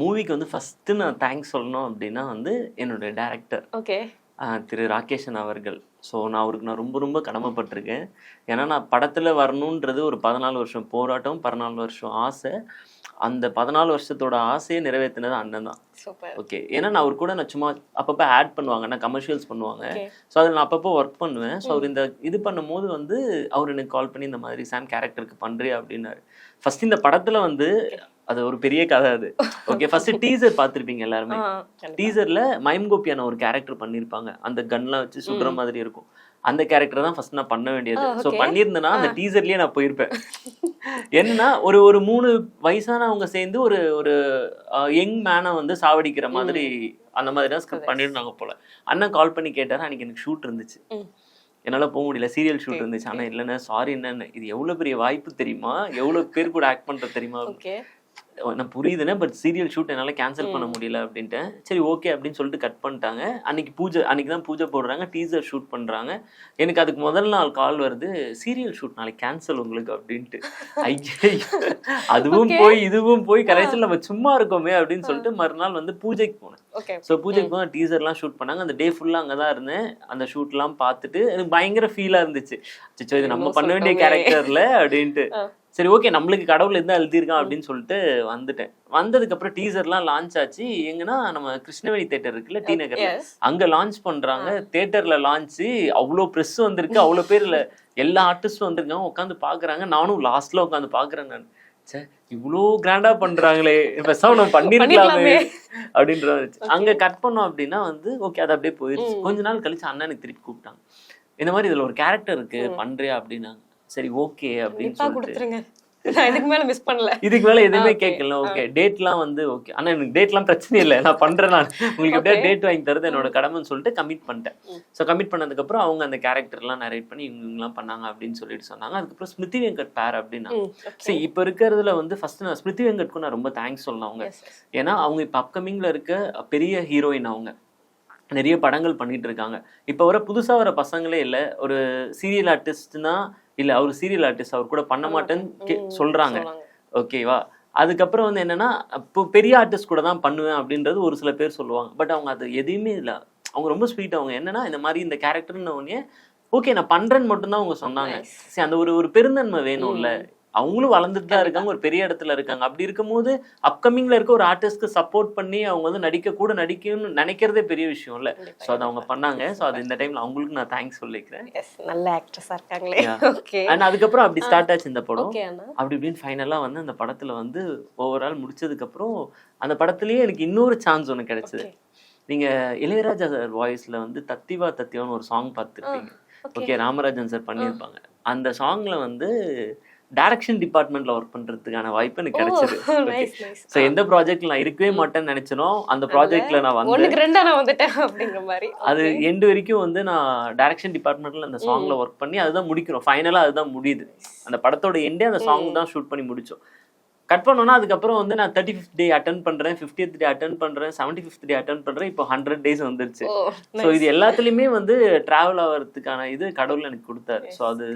மூவிக்கு வந்து ஃபர்ஸ்ட் நான் தேங்க்ஸ் சொல்லணும் அப்படின்னா வந்து என்னுடைய டேரக்டர் ஓகே திரு ராகேஷன் அவர்கள். ஸோ நான் அவருக்கு நான் ரொம்ப ரொம்ப கடமைப்பட்டிருக்கேன். ஏன்னா நான் படத்தில் வரணுன்றது ஒரு பதினாலு வருஷம் போராட்டம் பதினாலு வருஷம் ஆசை. அந்த பதினாலு வருஷத்தோட ஆசையை நிறைவேற்றினது அண்ணன் தான். சூப்பர் ஓகே ஏன்னா நான் அவர் கூட நான் சும்மா அப்பப்போ ஆட் பண்ணுவாங்க நான் கமர்ஷியல்ஸ் பண்ணுவாங்க. ஸோ அதில் நான் அப்பப்போ ஒர்க் பண்ணுவேன். ஸோ அவர் இந்த இது பண்ணும்போது வந்து அவர் எனக்கு கால் பண்ணி இந்த மாதிரி சாம் கேரக்டருக்கு பண்ணுறியா அப்படின்னாரு. ஃபர்ஸ்ட் இந்த படத்தில் வந்து அது ஒரு பெரிய கதை அது. ஓகே ஃபர்ஸ்ட் டீசர் பார்த்துருப்பீங்க எல்லாருமே. டீசர்ல மைம் கோபியான ஒரு கேரக்டர் பண்ணிருப்பாங்க அந்த கன்லாம் வச்சு சுடுற மாதிரி இருக்கும். அந்த கேரக்டர் தான் ஃபர்ஸ்ட் நான் பண்ண வேண்டியது. ஸோ. பண்ணியிருந்தேன்னா அந்த டீசர்லயே நான் போயிருப்பேன். என்னன்னா ஒரு ஒரு மூணு வயசானவங்க சேர்ந்து ஒரு ஒரு யங் மேனை வந்து சாவடிக்கிற மாதிரி அந்த மாதிரி தான் ஸ்கிரிப்ட் பண்ணிருந்தாங்க போல. அண்ணன் கால் பண்ணி கேட்டாரு அன்னைக்கு எனக்கு ஷூட் இருந்துச்சு. என்னால போக முடியல. சீரியல் ஷூட் இருந்துச்சு. ஆனா இல்லைன்னா சாரி என்னன்னு இது எவ்வளவு பெரிய வாய்ப்பு தெரியுமா? எவ்வளவு பேர் கூட ஆக்ட் பண்றது தெரியுமா? நான் புரியுதுனே பட் சீரியல் ஷூட் என்னால கேன்சல் பண்ண முடியல அப்படின்ட்டு. சரி ஓகே அப்படின்னு சொல்லிட்டு கட் பண்ணிட்டாங்க. அன்னைக்கு பூஜை அன்னைக்கு தான் பூஜை போடுறாங்க டீசர் ஷூட் பண்றாங்க. எனக்கு அதுக்கு முதல் நாள் கால் வருது சீரியல் ஷூட் நாளைக்கு கேன்சல் உங்களுக்கு அப்படின்ட்டு. ஐயே அதுவும். போய் இதுவும் போய் கடைசியில் நம்ம சும்மா இருக்கோமே அப்படின்னு சொல்லிட்டு மறுநாள் வந்து பூஜைக்கு போனேன். ஸோ பூஜைக்கு போனால் டீசர்லாம் ஷூட் பண்ணாங்க. அந்த டே ஃபுல்லாக அங்கே தான் இருந்தேன். அந்த ஷூட்லாம் பார்த்துட்டு எனக்கு பயங்கர ஃபீலாக இருந்துச்சு. இது நம்ம பண்ண வேண்டிய. கேரக்டர்ல அப்படின்ட்டு. சரி ஓகே நம்மளுக்கு கடவுள் எந்த எழுதியிருக்கான் அப்படின்னு சொல்லிட்டு வந்துட்டேன். வந்ததுக்கு அப்புறம் டீசர்லாம் லான்ச் ஆச்சு. எங்கன்னா நம்ம கிருஷ்ணவேணி தேட்டர் இருக்குல்ல டி நகர்ல. எஸ் அங்க லான்ச் பண்றாங்க. தேட்டர்ல லான்ச் அவ்வளோ ப்ரெஸ் வந்திருக்கு. அவ்வளோ பேர் இல்ல எல்லா ஆர்டிஸ்டும் வந்திருக்காங்க. உட்காந்து பாக்குறாங்க. நானும் லாஸ்ட்ல உட்காந்து பாக்குறேன் நான். ச்சே இவ்வளோ கிராண்டா பண்றாங்களே. பெருசாக நம்ம பண்ணிருக்கலாமே. அப்படின்ற. அங்க கட் பண்ணோம் அப்படின்னா வந்து ஓகே அது அப்படியே போயிருச்சு. கொஞ்ச நாள் கழிச்சு அண்ணன் எனக்கு திருப்பி கூப்பிட்டாங்க. இந்த மாதிரி இதுல ஒரு கேரக்டர் இருக்கு பண்றியா அப்படின்னாங்க. சரி ஓகே அப்படின்னு சொல்லிட்டு. இதுக்கு மேல மிஸ் பண்ணல. இதுக்கு மேல எதுவுமே. கேட்கல. ஓகே டேட்லாம் வந்து ஓகே ஆனா எனக்கு டேட்லாம் பிரச்சனை இல்லை. நான் பண்றேன் நான். உங்களுக்கு எப்படியா. டேட் வாங்கி தரது என்னோட கடமைன்னு சொல்லிட்டு கமிட் பண்ணிட்டேன். ஸோ கமிட் பண்ணதுக்கு அப்புறம் அவங்க அந்த கேரக்டர்லாம் நரேட் பண்ணி இவங்கலாம் பண்ணாங்க அப்படின்னு சொல்லிட்டு சொன்னாங்க. அதுக்கப்புறம் ஸ்மிருதி வெங்கட் பேர் அப்படின்னா. சரி இப்போ இருக்கிறதுல வந்து ஃபர்ஸ்ட் நான் ஸ்மிருதி வெங்கட்க்கும் நான் ரொம்ப தேங்க்ஸ் சொல்லணும் அவங்க. ஏன்னா அவங்க இப்போ அப்கமிங்ல இருக்க பெரிய ஹீரோயின் அவங்க. நிறைய படங்கள் பண்ணிட்டு இருக்காங்க. இப்போ வர புதுசா வர பசங்களே இல்ல. ஒரு சீரியல் ஆர்டிஸ்ட்னா இல்ல அவர் சீரியல் ஆர்டிஸ்ட் அவர் கூட பண்ண மாட்டேன்னு சொல்றாங்க. ஓகேவா அதுக்கப்புறம் வந்து என்னன்னா இப்போ பெரிய ஆர்டிஸ்ட் கூட தான் பண்ணுவேன் அப்படின்றது ஒரு சில பேர் சொல்லுவாங்க. பட் அவங்க அது எதையுமே இல்லை. அவங்க ரொம்ப ஸ்வீட் அவங்க. என்னன்னா இந்த மாதிரி இந்த கேரக்டர்னு உடனே ஓகே நான் பண்றேன்னு மட்டும்தான் அவங்க சொன்னாங்க. சரி அந்த ஒரு ஒரு பெருந்தன்மை வேணும்ல. அவங்களும் வளர்ந்துட்டு தான் இருக்காங்க ஒரு பெரிய இடத்துல இருக்காங்க. அப்படி இருக்கும்போது அப்கமிங்ல இருக்க ஒரு ஆர்டிஸ்ட்க்கு சப்போர்ட் பண்ணி அவங்க வந்து நடிக்க கூட நடிக்கணும்னு நினைக்கிறதே பெரிய விஷயம் இல்ல. ஸோ அதை அவங்க பண்ணாங்க. ஸோ அது இந்த டைம்ல அவங்களுக்கு நான் தேங்க்ஸ் சொல்லிக்கிறேன். நல்ல ஆக்ட்ரஸா இருக்காங்களே. ஓகே அண்ட் அதுக்கப்புறம் அப்படி ஸ்டார்ட் ஆச்சு இந்த படம். அப்படி இப்படின்னு ஃபைனலாக வந்து அந்த படத்துல வந்து ஓவரால் முடிச்சதுக்கு அப்புறம் அந்த படத்துலயே எனக்கு இன்னொரு சான்ஸ் ஒன்று கிடைச்சது. நீங்க இளையராஜா சார் வாய்ஸ்ல வந்து தத்திவா தத்திவான்னு ஒரு சாங் பார்த்துருப்பீங்க. ஓகே ராமராஜன் சார் பண்ணியிருப்பாங்க. அந்த சாங்ல வந்து டைரக்ஷன் டிபார்ட்மெண்ட்ல ஒர்க் பண்றதுக்கான வாய்ப்பு எனக்கு கிடைச்சது. ஸோ எந்த ப்ராஜெக்ட்ல நான் இருக்கவே மாட்டேன்னு நினைச்சனோ அந்த ப்ராஜெக்ட்ல நான் வந்து ரெண்டா நான் வந்துட்டேன் அப்படிங்கிற மாதிரி. அது எண்டு வரைக்கும் வந்து நான் டைரக்ஷன் டிபார்ட்மெண்ட்ல அந்த சாங்ல ஒர்க் பண்ணி அதுதான் முடிக்கிறோம் ஃபைனலா அதுதான் முடியுது. அந்த படத்தோட எண்டே அந்த சாங் தான் ஷூட் பண்ணி முடிச்சோம். கட் பண்ணோம்னா அதுக்கப்புறம் வந்து நான் தேர்ட்டி ஃபிஃப்த் டே அட்டன் பண்றேன் ஃபிஃப்டியத் டே அட்டன் பண்றேன் செவன்டி ஃபிஃப்த் டே அட்டன் பண்றேன் இப்போ ஹண்ட்ரட் டேஸ் வந்துருச்சு. ஸோ இது எல்லாத்துலயுமே வந்து டிராவல் ஆகிறதுக்கான இது கடவுள் எனக்கு கொடுத்தாரு. ஸோ அது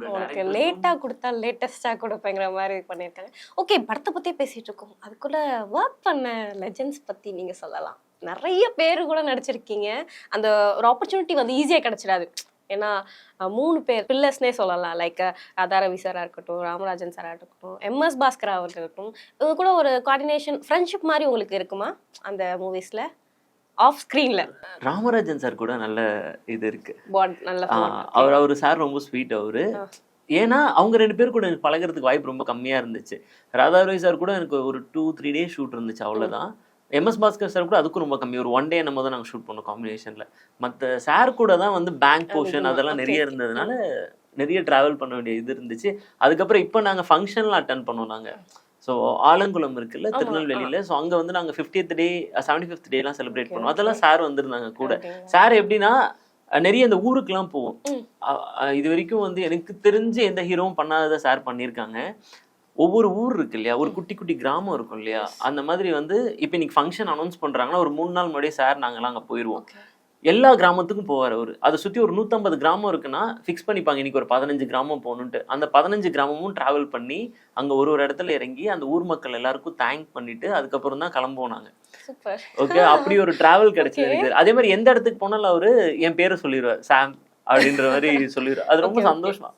உனக்கு director- லேட்டா கொடுத்தா லேட்டஸ்டா கொடுப்பேங்கிற மாதிரி பண்ணியிருக்காங்க ஓகே படத்தை பத்தியே பேசிட்டு இருக்கோம். அதுக்குள்ள ஒர்க் பண்ண லெஜெண்ட்ஸ் பத்தி நீங்க சொல்லலாம். நிறைய பேர் கூட நடிச்சிருக்கீங்க. அந்த ஒரு ஆப்பர்ச்சுனிட்டி வந்து ஈஸியா கிடைச்சிடாது. ஏன்னா மூணு பேர் பில்லர்ஸ்னே சொல்லலாம். லைக் ராதா ரவி சாரா இருக்கட்டும் ராமராஜன் சாரா இருக்கட்டும் எம்எஸ் பாஸ்கரா அவர்கள் இருக்கட்டும். இது கூட ஒரு கோஆர்டினேஷன் ஃப்ரெண்ட்ஷிப் மாதிரி உங்களுக்கு இருக்குமா? அந்த மூவிஸ்ல ஆஃப் ஸ்க்ரீன்ல ராமராஜன் சார் கூட நல்ல இது இருக்கு. அவர் அவரு சார் ரொம்ப ஸ்வீட் அவரு. ஏன்னா அவங்க ரெண்டு பேரும் கூட எனக்கு பழகுறதுக்கு வாய்ப்பு ரொம்ப கம்மியா இருந்துச்சு. ராதாரவி சார் கூட எனக்கு ஒரு டூ த்ரீ டேஸ் ஷூட் இருந்துச்சு அவ்வளவுதான். எம்எஸ் பாஸ்கர் சார் கூட அதுக்கும் ரொம்ப கம்மி. ஒரு ஒன் டே நம்ம தான் நாங்கள் ஷூட் பண்ணோம் காம்பினேஷன்ல மற்ற சார் கூட தான் வந்து பேங்க் போர்ஷன் அதெல்லாம் நிறைய. இருந்ததுனால நிறைய டிராவல் பண்ண வேண்டிய இது இருந்துச்சு. அதுக்கப்புறம் இப்போ நாங்கள் ஃபங்க்ஷன்லாம் அட்டன் பண்ணோம் நாங்கள் ஸோ ஆலங்குளம் இருக்குல்ல திருநெல்வேலியில. ஸோ அங்கே வந்து நாங்கள் ஃபிஃப்டியத் டே செவன்டி ஃபிஃப்த் டேலாம் செலிப்ரேட் பண்ணோம் அதெல்லாம் சார் வந்திருந்தாங்க கூட? சார் எப்படின்னா நிறைய இந்த ஊருக்குலாம் போவோம். இது வரைக்கும் வந்து எனக்கு தெரிஞ்சு எந்த ஹீரோவும் பண்ணாததை சார் பண்ணியிருக்காங்க. ஒவ்வொரு ஊர் இருக்கு இல்லையா? ஒரு குட்டி குட்டி கிராமம் இருக்கும் இல்லையா? அந்த மாதிரி வந்து இப்போ இன்னைக்கு ஃபங்க்ஷன் அனௌன்ஸ் பண்றாங்கன்னா ஒரு மூணு நாள் முன்னாடியே சார் நாங்கெல்லாம் அங்கே போயிடுவோம். எல்லா கிராமத்துக்கும் போவார் அவர். அதை சுற்றி ஒரு நூற்றம்பது கிராமம் இருக்குன்னா ஃபிக்ஸ் பண்ணிப்பாங்க. இன்னைக்கு ஒரு பதினஞ்சு கிராமம் போகணுன்ட்டு. அந்த பதினஞ்சு கிராமமும் டிராவல் பண்ணி அங்கே ஒரு ஒரு இடத்துல இறங்கி அந்த ஊர் மக்கள் எல்லாருக்கும் தேங்க் பண்ணிட்டு அதுக்கப்புறம் தான் சூப்பர். ஓகே அப்படி ஒரு டிராவல். எனக்கு அதே மாதிரி எந்த இடத்துக்கு போனாலும் அவரு என் பேரை சொல்லிடுவார் சாம் அப்படின்ற மாதிரி சொல்லிடுவார் அது ரொம்ப. சந்தோஷமா.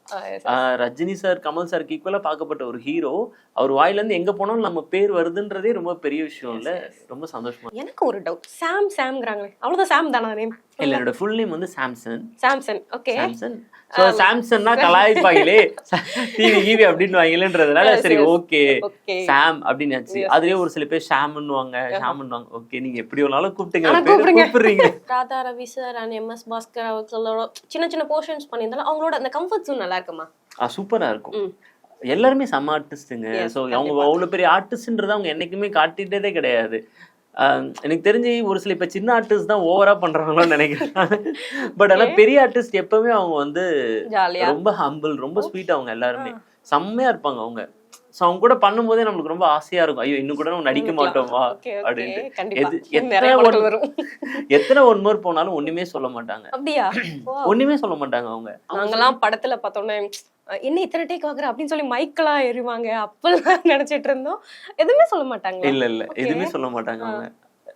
ரஜினி சார் கமல் சாருக்கு ஈக்குவலா பார்க்கப்பட்ட ஒரு ஹீரோ அவர் வாயில இருந்து எங்க போனாலும் நம்ம பேர் வருதுன்றதே ரொம்ப பெரிய விஷயம் இல்ல. ரொம்ப சந்தோஷமா எனக்கு ஒரு டவுட் சாம் சாம்ங்கறாங்களே அவ்வளவுதான் சாம் தானா நேம் இல்ல என்னோட ஃபுல் நேம் வந்து Samson Samson okay Samson so சாம்சன்னா கலாய்ப்பாங்களே. டிவி கிவி அப்படின்னு வாங்கலன்றதுனால சரி. ஓகே சாம் அப்படின்னு ஆச்சு Yes, அதுலயே ஒரு சில பேர் ஷாம்னுவாங்க ஷாம்னுவாங்க ஓகே நீங்க எப்படி வேணாலும் கூப்பிட்டுங்க. கூப்பிடுறீங்க. Radha Ravi sir and MS Bhaskar அவர்களோட சின்ன சின்ன போர்ஷன்ஸ் பண்ணியிருந்தாலும் அவங்களோட அந்த கம்ஃபர்ட் ஜோன் நல்லா இருக்குமா ஆ சூப்பரா இருக்கும். எல்லாருமே செம்ம ஆர்டிஸ்ட்டுங்க ஸோ அவங்க. அவ்வளோ பெரிய ஆர்டிஸ்ட்ன்றதை அவங்க என்னைக்குமே காட்டிட்டதே கிடையாது. எனக்கு தெரிஞ்சு ஒரு சில இப்ப சின்ன ஆர்டிஸ்ட் தான் ஓவரா பண்றாங்களோன்னு நினைக்கிறேன். பட் ஆனா பெரிய ஆர்டிஸ்ட் எப்பவுமே அவங்க வந்து ரொம்ப ஹம்பிள் ரொம்ப ஸ்வீட் அவங்க எல்லாருமே. செம்மையா இருப்பாங்க அவங்க. ஸோ அவங்க கூட பண்ணும்போதே நம்மளுக்கு ரொம்ப ஆசையா இருக்கும். ஐயோ இன்னும் கூட நம்ம நடிக்க மாட்டோமா? அப்படின்ட்டு. எத்தனை ஒன் மோர் போனாலும் ஒண்ணுமே சொல்ல மாட்டாங்க. அப்படியா. ஒண்ணுமே சொல்ல மாட்டாங்க அவங்க. நாங்கெல்லாம் படத்துல பார்த்தோன்னே என்ன இத்தனை டேக் வாங்குற அப்படின்னு சொல்லி மைக்கெல்லாம் எறிவாங்க அப்பெல்லாம் நினைச்சிட்டு இருந்தோம். எதுவுமே சொல்ல மாட்டாங்க இல்ல இல்ல. எதுவுமே சொல்ல மாட்டாங்க அவங்க.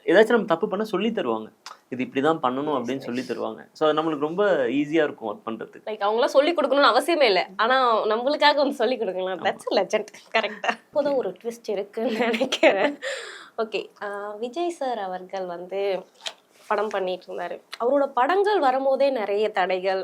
ஏதாச்சும் நம்ம தப்பு பண்ண சொல்லி தருவாங்க. இது இப்படிதான் பண்ணணும் அப்படின்னு சொல்லி தருவாங்க. ஸோ அது நம்மளுக்கு ரொம்ப ஈஸியா இருக்கும் ஒர்க் பண்றதுக்கு. லைக் அவங்களாம் சொல்லி கொடுக்கணும்னு அவசியமே இல்லை. ஆனா நம்மளுக்காக வந்து சொல்லி கொடுக்கலாம் தட்ஸ் லெஜண்ட் கரெக்டா இப்போதான் ஒரு ட்விஸ்ட் இருக்குன்னு நினைக்கிறேன். ஓகே விஜய் சார் அவர்கள் வந்து படம் பண்ணிட்டு இருந்தாரு. அவரோட படங்கள் வரும்போதே நிறைய தடைகள்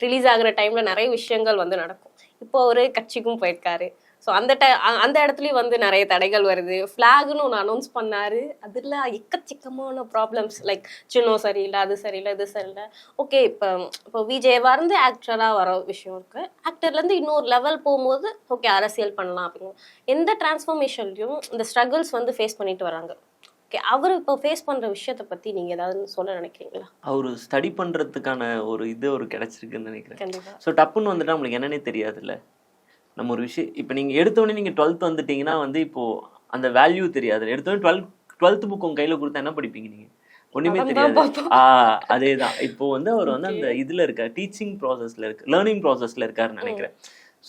ரிலீஸ் ஆகுற டைம்ல நிறைய விஷயங்கள் வந்து நடக்கும். இப்போ அவரு கட்சிக்கும் போயிருக்காரு. ஸோ அந்த டை அந்த இடத்துலயும் வந்து நிறைய தடைகள் வருது. ஃப்ளாக்னு ஒன்று அனௌன்ஸ் பண்ணாரு. அதில் எக்கச்சக்கமான ப்ராப்ளம்ஸ் லைக் சின்னம் சரியில்லை அது சரியில்லை இது சரியில்லை. ஓகே இப்போ இப்போ விஜய் வந்து ஆக்டராக வர விஷயம் இருக்கு. ஆக்டர்லேருந்து இன்னொரு லெவல் போகும்போது ஓகே அரசியல் பண்ணலாம் அப்படின்னு எந்த டிரான்ஸ்ஃபர்மேஷன்லையும் இந்த ஸ்ட்ரகிள்ஸ் வந்து ஃபேஸ் பண்ணிட்டு வராங்க. ஓகே அவர் இப்போ ஃபேஸ் பண்ணுற விஷயத்தை பற்றி நீங்கள் ஏதாவது சொல்ல நினைக்கிறீங்களா? அவரு ஸ்டடி பண்றதுக்கான ஒரு இது ஒரு கிடைச்சிருக்குன்னு நினைக்கிறேன். ஸோ டப்புன்னு வந்துட்டா நம்மளுக்கு என்னன்னே தெரியாதுல்ல? நம்ம ஒரு விஷயம் இப்போ நீங்க எடுத்தோடனே நீங்க டுவெல்த் வந்துட்டீங்கன்னா வந்து இப்போ அந்த வேல்யூ தெரியாது. எடுத்தோடனே டுவெல்த் டுவெல்த் புக் உங்க கையில கொடுத்தா என்ன படிப்பீங்க நீங்க? ஒண்ணுமே அதான் தெரியாது. பார்ப்போம். ஆஹ் அதேதான். இப்போ வந்து அவர் வந்து அந்த இதுல இருக்கார் டீச்சிங் ப்ராசஸ்ல இருக்கு லேர்னிங் ப்ராசஸ்ல இருக்காருன்னு நினைக்கிறேன்.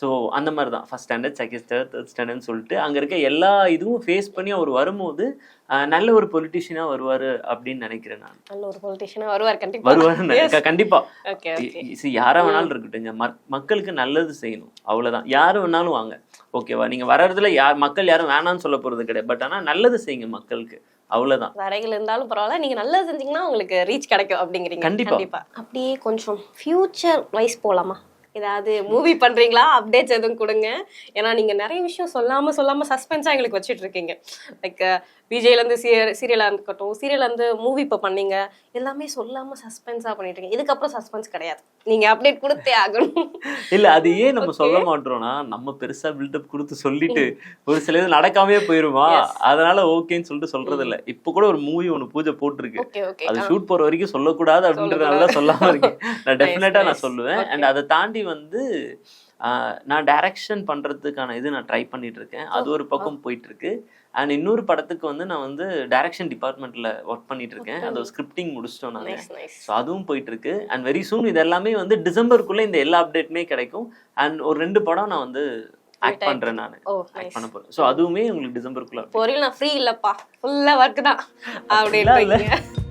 ஸோ அந்த மாதிரி தான் first standard second standard third ஸ்டாண்டர்ட்னு சொல்லிட்டு அங்க இருக்க எல்லா இதுவும் ஃபேஸ் பண்ணி அவர் வரும்போது நல்ல ஒரு பொலிட்டிஷியனா வருவாரு அப்படின்னு நினைக்கிறேன் நான். நல்ல ஒரு பொலிட்டிஷியனாக வருவார் கண்டிப்பாக வருவாரு கண்டிப்பா. ஓகே ஓகே இ- see, யாரா வேணாலும் இருக்கட்டுங்க மக்- மக்களுக்கு நல்லது செய்யணும். அவ்வளவுதான். யாரு வேணாலும் வாங்க. ஓகேவா நீங்க வர்றதுல யார் மக்கள் யாரும் வேணாம்னு சொல்ல போறது கிடையாது. பட் ஆனா நல்லது செய்யுங்க மக்களுக்கு. அவ்வளவுதான். தடைகள் இருந்தாலும் பரவாயில்ல. நீங்க நல்லா செஞ்சீங்கன்னா உங்களுக்கு ரீச் கிடைக்கும் அப்படிங்கிறீங்க. கண்டிப்பா. அப்படியே கொஞ்சம் ஃபியூச்சர் வைஸ் போலாமா? ஏதாவது மூவி பண்றீங்களா? அப்டேட்ஸ் எதுவும் கொடுங்க. ஏன்னா நீங்க நிறைய விஷயம் சொல்லாம சொல்லாம சஸ்பென்ஸா எங்களுக்கு வச்சுட்டு இருக்கீங்க. லைக் விஜய்ல இருந்து சீரியலா இருக்கட்டும் சீரியல்ல இருந்து மூவி இப்ப பண்ணீங்க எல்லாமே சொல்லாம சஸ்பென்ஸா பண்ணிட்டு இருக்கீங்க. இதுக்கப்புறம் சஸ்பென்ஸ் கிடையாது. நீங்க அப்டேட் கொடுத்தே ஆகணும். இல்ல அது ஏன் நம்ம. சொல்ல மாட்டோம்னா நம்ம பெருசா பில்டப் கொடுத்து சொல்லிட்டு ஒரு சில இது நடக்காமே போயிருமா. அதனால ஓகேன்னு சொல்லிட்டு சொல்றது இல்ல இப்ப கூட ஒரு மூவி ஒண்ணு பூஜை போட்டிருக்கு. அது ஷூட் போற வரைக்கும் சொல்லக்கூடாது அப்படின்றதுனால தான் சொல்லாம இருக்கேன். நான் Nice, டெஃபினட்டா நான். சொல்லுவேன். அண்ட் அதை தாண்டி வந்து நான் டைரக்ஷன் பண்றதுக்கான இது நான் ட்ரை பண்ணிட்டு இருக்கேன். அது ஒரு பக்கம் போயிட்டு இருக்கு. அண்ட் இன்னொரு படத்துக்கு வந்து நான் வந்து டைரக்ஷன் டிபார்ட்மெண்ட்ல ஒர்க் பண்ணிட்டு இருக்கேன் அது ஸ்கிரிப்டிங் முடிச்சிட்டோம் நைஸ் ஸோ அதுவும் போயிட்டு இருக்கு அண்ட் வெரி சூன் இது எல்லாமே வந்து டிசம்பருக்குள்ள இந்த எல்லா அப்டேட்டுமே கிடைக்கும். அண்ட் ஒரு ரெண்டு படம் நான் வந்து ஆக்ட் பண்றேன் நான். ஆக்ட் பண்ண போறேன். ஸோ அதுவுமே உங்களுக்கு டிசம்பருக்குள்ள பொரியல் நான் ஃப்ரீ இல்லப்பா. ஃபுல்லா ஒர்க் தான். அப்படின்னு